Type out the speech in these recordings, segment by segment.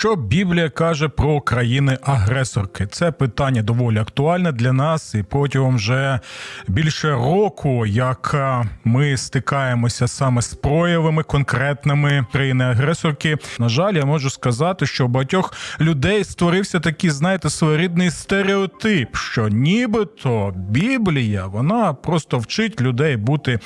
Що Біблія каже про країни-агресорки? Це питання доволі актуальне для нас, і протягом вже більше року, як е, ми стикаємося саме з проявами конкретними країни-агресорки. На жаль, я можу сказати, що у багатьох людей створився такий, знаєте, своєрідний стереотип, що нібито Біблія вона просто вчить людей бути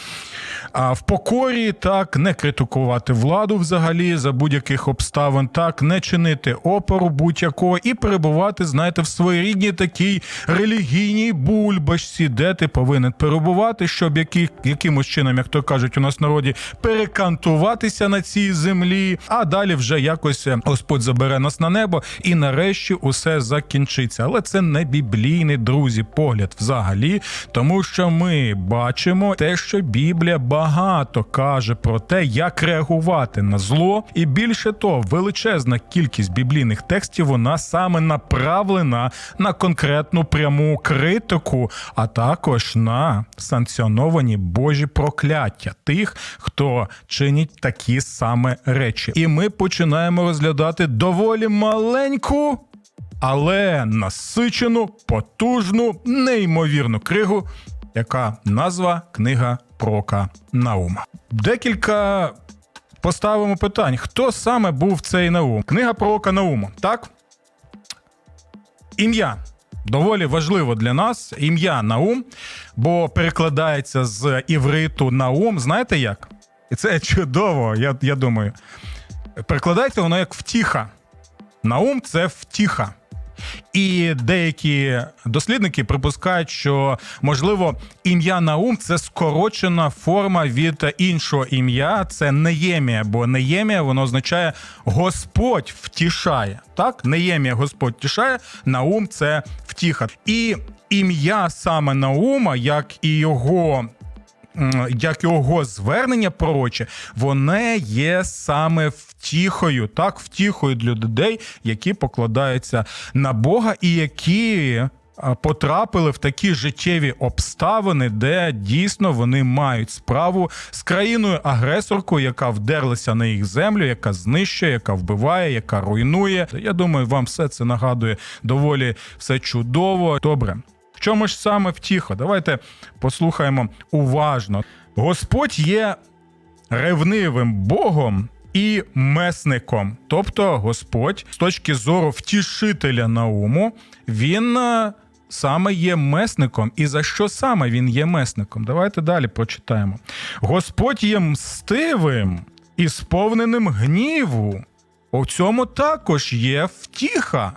в покорі, так не критикувати владу взагалі за будь-яких обставин, так не чинити опору будь-якого і перебувати, знаєте, в своєрідній такій релігійній бульбашці, де ти повинен перебувати, щоб які, якимось чином, як то кажуть, у нас народі перекантуватися на цій землі, а далі вже якось е, Господь забере нас на небо, і нарешті усе закінчиться. Але це не біблійний друзі погляд взагалі, тому що ми бачимо те, що Біблія багато каже про те, як реагувати на зло, і більше того, величезна кількість біблійних текстів вона саме направлена на конкретну пряму критику, а також на санкціоновані Божі прокляття тих, хто чинить такі саме речі. І ми починаємо розглядати доволі маленьку. Але насичену, потужну, неймовірну кригу, яка назва книга Прока Наума. Декілька поставимо питань: хто саме був цей Наум? Книга Пророка Наума, так? Ім'я. Доволі важливо для нас ім'я Наум, бо перекладається з івриту Наум. Знаєте як? І це чудово, я, я думаю. Перекладається воно як втіха. Наум це втіха. І деякі дослідники припускають, що можливо ім'я Наум це скорочена форма від іншого ім'я. Це Неємія, бо Неємія воно означає Господь втішає. Так, Неємія Господь втішає, Наум це втіха. І ім'я саме Наума, як і його як його звернення пророче, воно є саме втіхою, так, втіхою для людей, які покладаються на Бога і які. Потрапили в такі життєві обставини, де дійсно вони мають справу з країною агресоркою, яка вдерлася на їх землю, яка знищує, яка вбиває, яка руйнує. Я думаю, вам все це нагадує доволі все чудово. Добре, в чому ж саме втіха? Давайте послухаємо уважно. Господь є ревнивим Богом і месником. Тобто, Господь, з точки зору втішителя Науму, він е, саме є месником. І за що саме він є месником? Давайте далі прочитаємо. Господь є мстивим і сповненим гніву. У цьому також є втіха.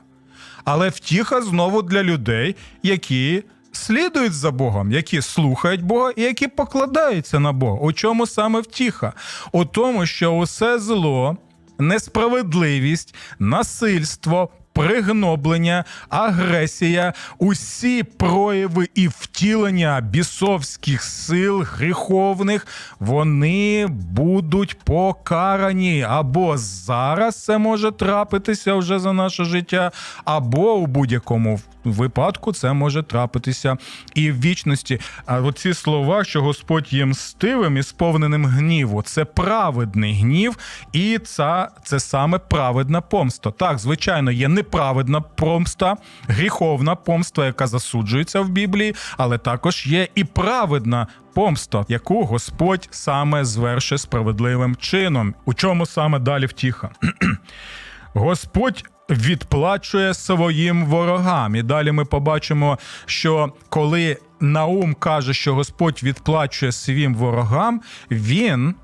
Але втіха знову для людей, які слідують за Богом, які слухають Бога і які покладаються на Бога. У чому саме втіха? У тому, що усе зло, несправедливість, насильство. Пригноблення, агресія, усі прояви і втілення бісовських сил гріховних, вони будуть покарані. Або зараз це може трапитися вже за наше життя, або у будь-якому випадку це може трапитися і в вічності. А оці слова, що Господь є мстивим і сповненим гніву, це праведний гнів, і це, це саме праведна помста. Так, звичайно, є неправедна помста, гріховна помста, яка засуджується в Біблії, але також є і праведна. Помста, яку Господь саме звершить справедливим чином. У чому саме далі втіха? Господь відплачує своїм ворогам. І далі ми побачимо, що коли Наум каже, що Господь відплачує своїм ворогам, він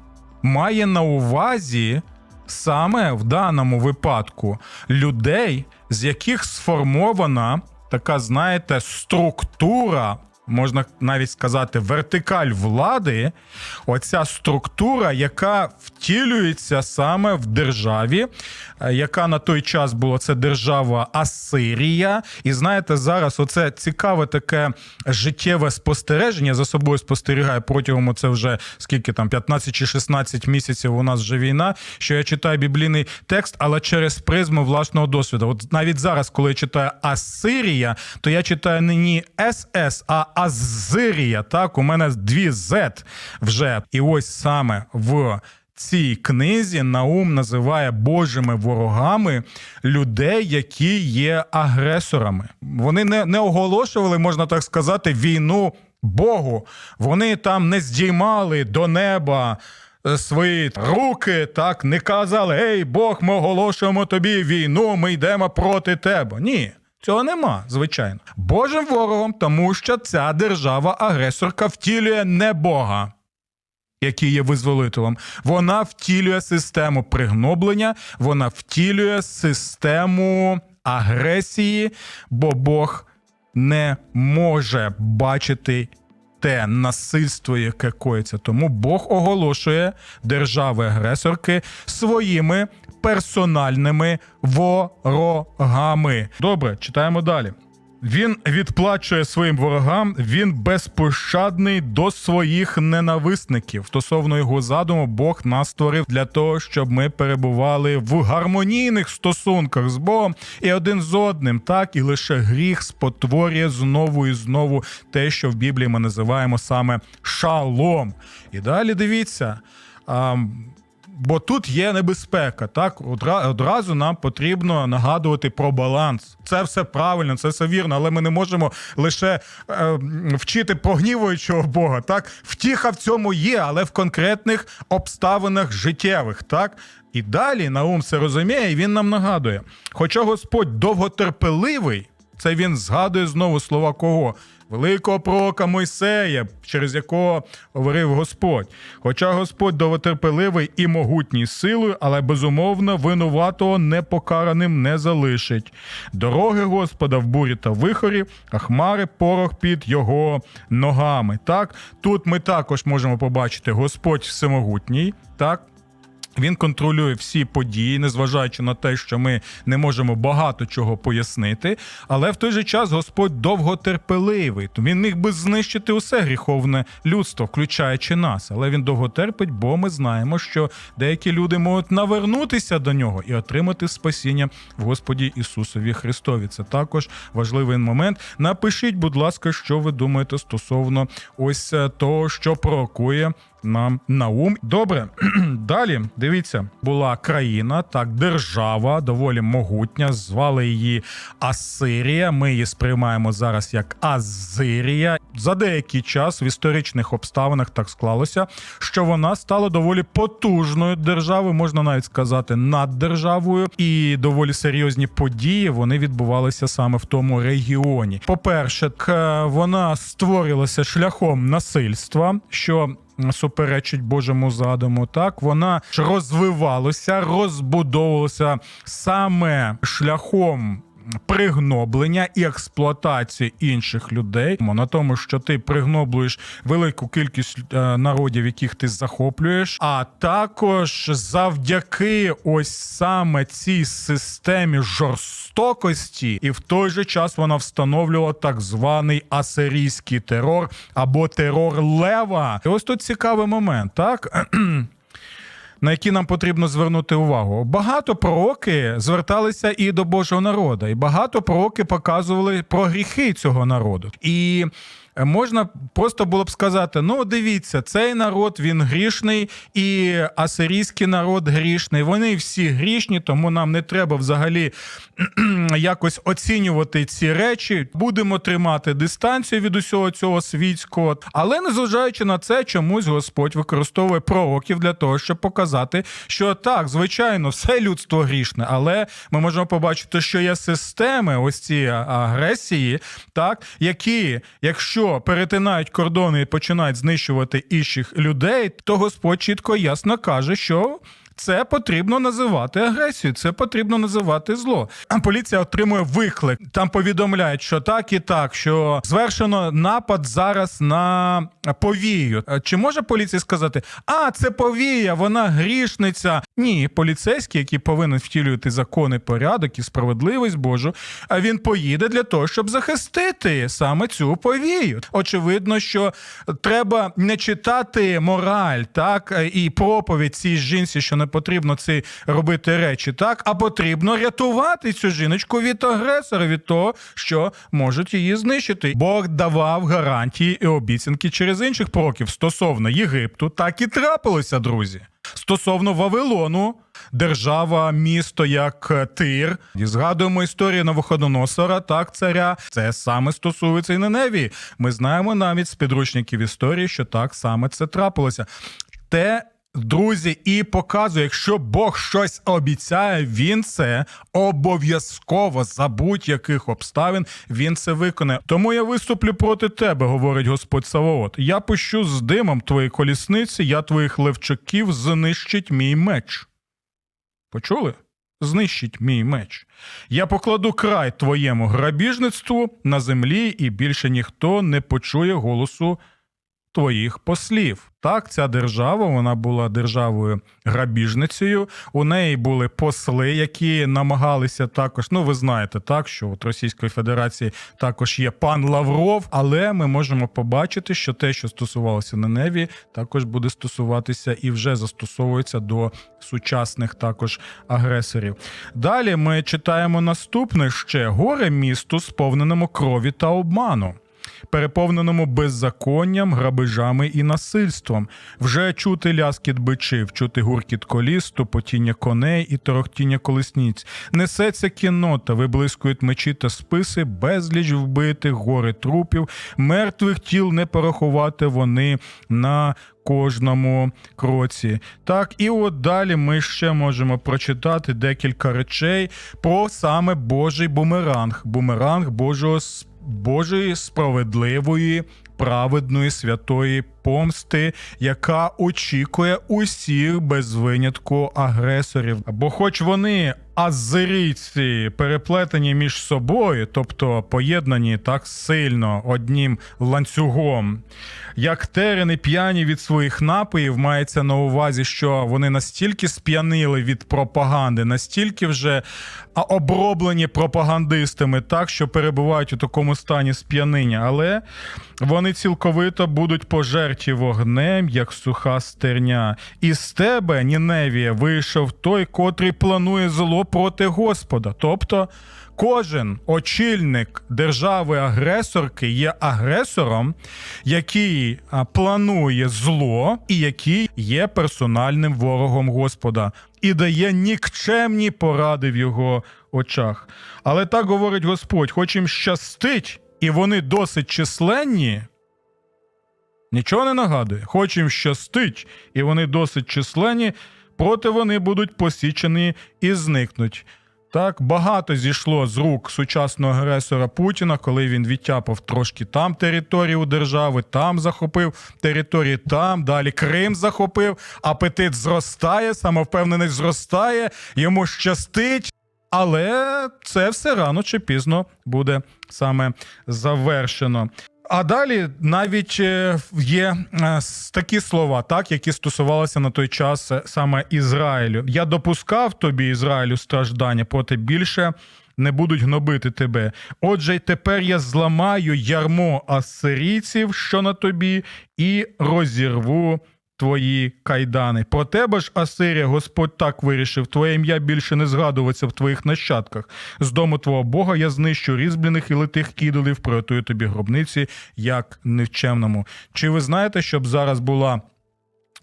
має на увазі саме в даному випадку людей, з яких сформована така, знаєте, структура. Можна навіть сказати, вертикаль влади, оця структура, яка втілюється саме в державі, яка на той час була це держава Асирія. І знаєте, зараз оце цікаве таке життєве спостереження за собою спостерігає протягом це вже скільки там 15 чи 16 місяців. У нас вже війна. Що я читаю біблійний текст, але через призму власного досвіду. От навіть зараз, коли я читаю Асирія, то я читаю не СС, а Азирія. Так, у мене дві Z вже. І ось саме в цій книзі Наум називає Божими ворогами людей, які є агресорами. Вони не, не оголошували, можна так сказати, війну Богу. Вони там не здіймали до неба е, свої руки, так не казали: Ей, Бог, ми оголошуємо тобі війну, ми йдемо проти тебе. Ні. Цього нема, звичайно. Божим ворогом, тому що ця держава-агресорка втілює не Бога, який є визволителем. Вона втілює систему пригноблення, вона втілює систему агресії, бо Бог не може бачити те насильство, яке коїться. Тому Бог оголошує держави-агресорки своїми персональними ворогами. Добре, читаємо далі. Він відплачує своїм ворогам, він безпощадний до своїх ненависників. Стосовно його задуму, Бог нас створив для того, щоб ми перебували в гармонійних стосунках з Богом і один з одним. Так і лише гріх спотворює знову і знову те, що в Біблії ми називаємо саме шалом. І далі дивіться. А, Бо тут є небезпека, так Одра- одразу нам потрібно нагадувати про баланс. Це все правильно, це все вірно, але ми не можемо лише е, вчити прогнівуючого Бога. Так, втіха в цьому є, але в конкретних обставинах життєвих. Так і далі Наум це розуміє, і він нам нагадує. Хоча Господь довготерпеливий, це він згадує знову слова кого? Великого пророка Мойсея, через якого говорив Господь. Хоча Господь довготерпеливий і могутній силою, але безумовно винуватого непокараним не залишить. Дороги Господа в бурі та вихорі, а хмари порох під його ногами. Так, тут ми також можемо побачити Господь всемогутній. Так, він контролює всі події, незважаючи на те, що ми не можемо багато чого пояснити. Але в той же час Господь довготерпеливий. Він міг би знищити усе гріховне людство, включаючи нас. Але він довго терпить, бо ми знаємо, що деякі люди можуть навернутися до нього і отримати спасіння в Господі Ісусові Христові. Це також важливий момент. Напишіть, будь ласка, що ви думаєте стосовно ось е, того, що пророкує нам на ум. Добре, далі дивіться, була країна, так, держава доволі могутня. Звали її Асирія. Ми її сприймаємо зараз як Азирія. За деякий час в історичних обставинах так склалося, що вона стала доволі потужною державою, можна навіть сказати, наддержавою, і доволі серйозні події вони відбувалися саме в тому регіоні. По-перше, к- вона створилася шляхом насильства, що суперечить Божому задуму. Так вона ж розвивалася, розбудовувалася саме шляхом. Пригноблення і експлуатації інших людей на тому, що ти пригноблюєш велику кількість е, народів, яких ти захоплюєш, а також завдяки ось саме цій системі жорстокості, і в той же час вона встановлювала так званий асирійський терор або терор лева. І ось тут цікавий момент, так. на які нам потрібно звернути увагу. Багато пророки зверталися і до Божого народу, і багато пророки показували про гріхи цього народу. І можна просто було б сказати: ну, дивіться, цей народ він грішний, і асирійський народ грішний. Вони всі грішні, тому нам не треба взагалі якось оцінювати ці речі. Будемо тримати дистанцію від усього цього світського. Але незважаючи на це, чомусь Господь використовує пророків для того, щоб показати, що так, звичайно, все людство грішне, але ми можемо побачити, що є системи, ось ці агресії, так, які, якщо перетинають кордони і починають знищувати інших людей, то Господь чітко ясно каже, що. Це потрібно називати агресією, це потрібно називати зло. А Поліція отримує виклик. Там повідомляють, що так і так, що звершено напад зараз на повію. Чи може поліція сказати, а це повія, вона грішниця? Ні, поліцейський, який повинен втілювати закони, порядок і справедливість Божу, а він поїде для того, щоб захистити саме цю повію. Очевидно, що треба не читати мораль, так і проповідь цій жінці, що не потрібно ці робити речі, так? А потрібно рятувати цю жіночку від агресора, від того, що можуть її знищити. Бог давав гарантії і обіцянки через інших пророків стосовно Єгипту. Так і трапилося, друзі. Стосовно Вавилону, держава, місто як Тир. І згадуємо історію Навуходоносора, так, царя. Це саме стосується і Неневії. Ми знаємо навіть з підручників історії, що так саме це трапилося. Те, друзі, і показує, якщо Бог щось обіцяє, він це обов'язково за будь-яких обставин він це виконає. Тому я виступлю проти тебе, говорить Господь Саваот. Я пущу з димом твої колісниці, я твоїх левчаків знищить мій меч. Почули? Знищить мій меч. Я покладу край твоєму грабіжництву на землі, і більше ніхто не почує голосу твоїх послів. Так, ця держава вона була державою грабіжницею. У неї були посли, які намагалися також. Ну, ви знаєте, так що от Російської Федерації також є пан Лавров, але ми можемо побачити, що те, що стосувалося Неневі, також буде стосуватися і вже застосовується до сучасних також агресорів. Далі ми читаємо наступне ще горе місту, сповненому крові та обману переповненому беззаконням, грабежами і насильством. Вже чути ляскіт бичів, чути гуркіт коліс, тупотіння коней і торохтіння колесниць. Несеться кіннота, виблискують мечі та списи, безліч вбитих, гори трупів, мертвих тіл не порахувати вони на кожному кроці. Так, і от далі ми ще можемо прочитати декілька речей про саме Божий бумеранг, бумеранг Божого с- Божої справедливої, праведної святої помсти, яка очікує усіх без винятку агресорів. Бо, хоч вони азирійці переплетені між собою, тобто поєднані так сильно одним ланцюгом, як терени п'яні від своїх напоїв, мається на увазі, що вони настільки сп'янили від пропаганди, настільки вже оброблені пропагандистами, так що перебувають у такому стані сп'яниння, але вони цілковито будуть пожерті вогнем, як суха стерня. І з тебе, Ніневія, вийшов той, котрий планує зло проти Господа. Тобто кожен очільник держави-агресорки є агресором, який планує зло і який є персональним ворогом Господа і дає нікчемні поради в його очах. Але так говорить Господь, хоч їм щастить, і вони досить численні. Нічого не нагадує, хоч їм щастить, і вони досить численні, проте вони будуть посічені і зникнуть. Так, багато зійшло з рук сучасного агресора Путіна, коли він відтяпав трошки там територію держави, там захопив території, там далі Крим захопив. Апетит зростає, самовпевненість зростає, йому щастить. Але це все рано чи пізно буде саме завершено. А далі навіть е, є е, такі слова, так, які стосувалися на той час е, саме Ізраїлю. Я допускав тобі, Ізраїлю, страждання, проте більше не будуть гнобити тебе. Отже, тепер я зламаю ярмо асирійців, що на тобі, і розірву твої кайдани. Про тебе ж, Асирія, Господь так вирішив: твоє ім'я більше не згадуватися в твоїх нащадках. З дому твого Бога я знищу різьблених і литих ідолів, приготую тобі гробниці, як невчемному. Чи ви знаєте, щоб зараз була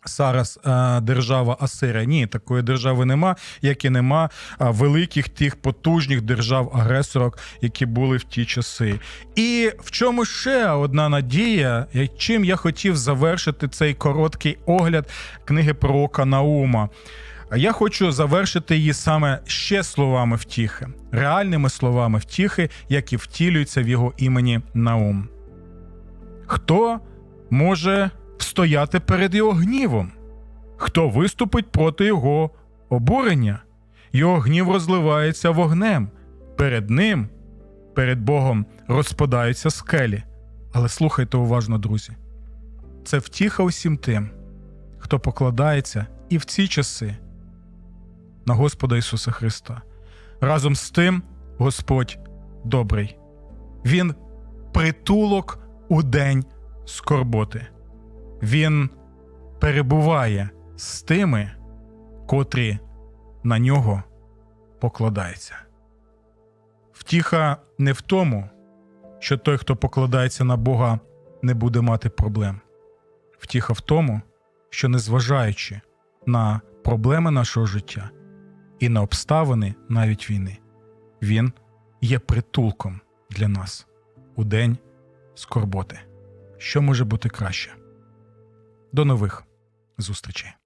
зараз е, держава Асирія? Ні, такої держави нема, як і нема е, великих тих потужних держав-агресорок, які були в ті часи. І в чому ще одна надія, чим я хотів завершити цей короткий огляд книги пророка Наума. Я хочу завершити її саме ще словами втіхи, реальними словами втіхи, які втілюються в його імені Наум. Хто може встояти перед його гнівом? Хто виступить проти його обурення? Його гнів розливається вогнем. Перед ним, перед Богом, розпадаються скелі. Але слухайте уважно, друзі. Це втіха усім тим, хто покладається і в ці часи на Господа Ісуса Христа. Разом з тим, Господь добрий. Він притулок у день скорботи. Він перебуває з тими, котрі на нього покладаються. Втіха не в тому, що той, хто покладається на Бога, не буде мати проблем. Втіха в тому, що незважаючи на проблеми нашого життя і на обставини навіть війни, Він є притулком для нас у день скорботи. Що може бути краще? До нових зустрічей!